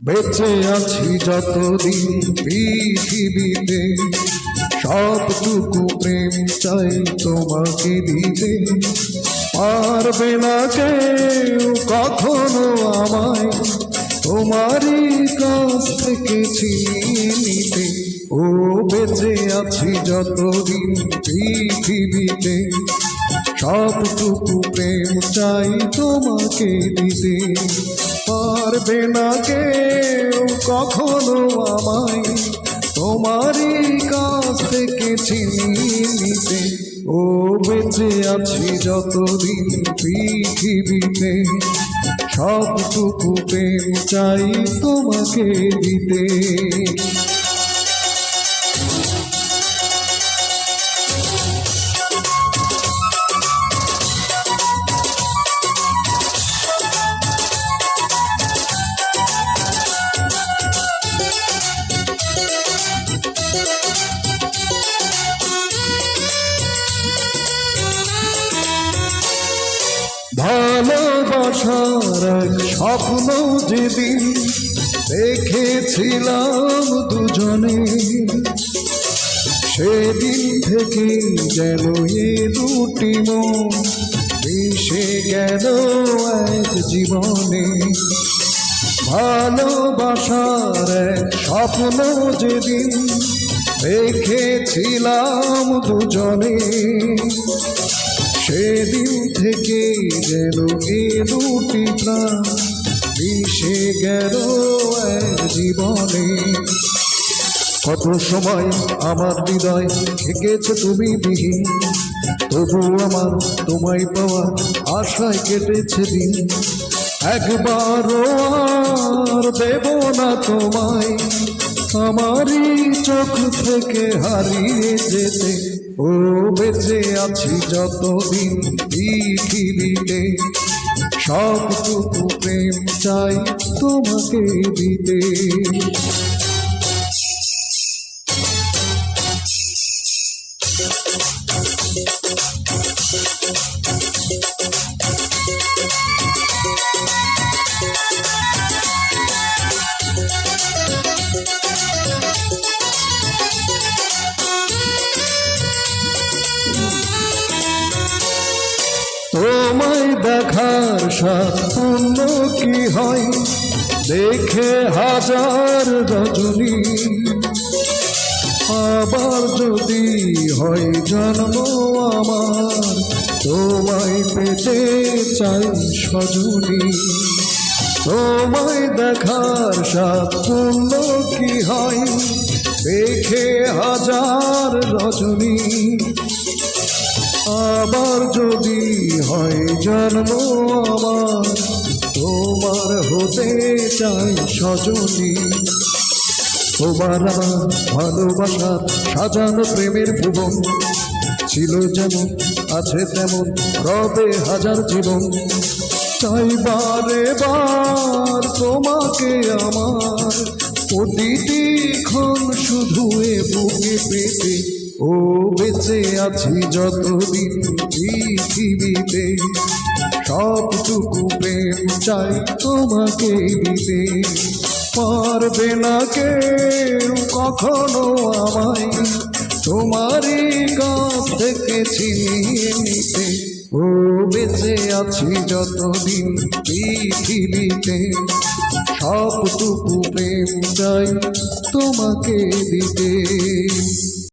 বেঁচে আছি যতদিন পৃথিবীতে, সবটুকু প্রেম চাই তোমাকে দিতে। পারবে না কেউ কখনো আমায় তোমারই কাছ থেকে নিতে। ও বেঁচে আছি যতদিন পৃথিবীতে সবটুকু প্রেম চাই তোমাকে দিতে। পারবে না কেউ কখনো আমায়। তোমারই কাছ থেকে ছিনিয়ে নিতে। ও বেঁচে আছি যতদিন পৃথিবীতে। সবটুকু প্রেম চাই তোমাকে দিতে। ভালোবাসার এক স্বপ্ন যেদিন দেখেছিলাম দুজনে, সেদিন থেকে যেন এ দুটি মন, মিশে গেল এক জীবনে। ভালোবাসার এক স্বপ্ন যেদিন দেখেছিলাম দুজনে সেদিন থেকে যেন এ দুটি প্রাণ। মিশে গেল জীবনে। কত সময় আমার হৃদয় থেকেছে তুমি বিহীন। তবু আমার তোমায় পাওয়া আশায় কেটেছে দিন। একবারও আর দেব না তোমায়। আমারই চোখ থেকে হারিয়ে যেতে। ও, বেঁচে আছি যতদিন পৃথিবীতে। সবটুকু প্রেম চাই তোমাকে দিতে। তোমায় দেখার সাফল্য কি হয়? দেখে হাজার রজনী। আবার যদি হয় জন্ম আমার, তোমায় পেতে চাই সজনী। তোমায় দেখার সাফল্য কি হয়? দেখে হাজার রজনী। আবার যদি হয় জন্ম আমার তোমার হতে চাই সজনী। তোমার আমার ভালোবাসার সাজানো প্রেমের ভুবন, ছিল যেমন, আছে তেমন, রবে হাজার জীবন। চাই বারে বার তোমাকে আমার, প্রতিটি ক্ষণ শুধু এ বুকে পেতে। ও বেঁচে আছি যতদিন পৃথিবীতে, সবটুকু প্রেম চাই তোমাকে দিতে। পারবে না কেউ কখনো আমায় তোমারই কাছ থেকে ছিনিয়ে নিতে। ও বেঁচে আছি যতদিন পৃথিবীতে, সবটুকু প্রেম চাই তোমাকে দিতে।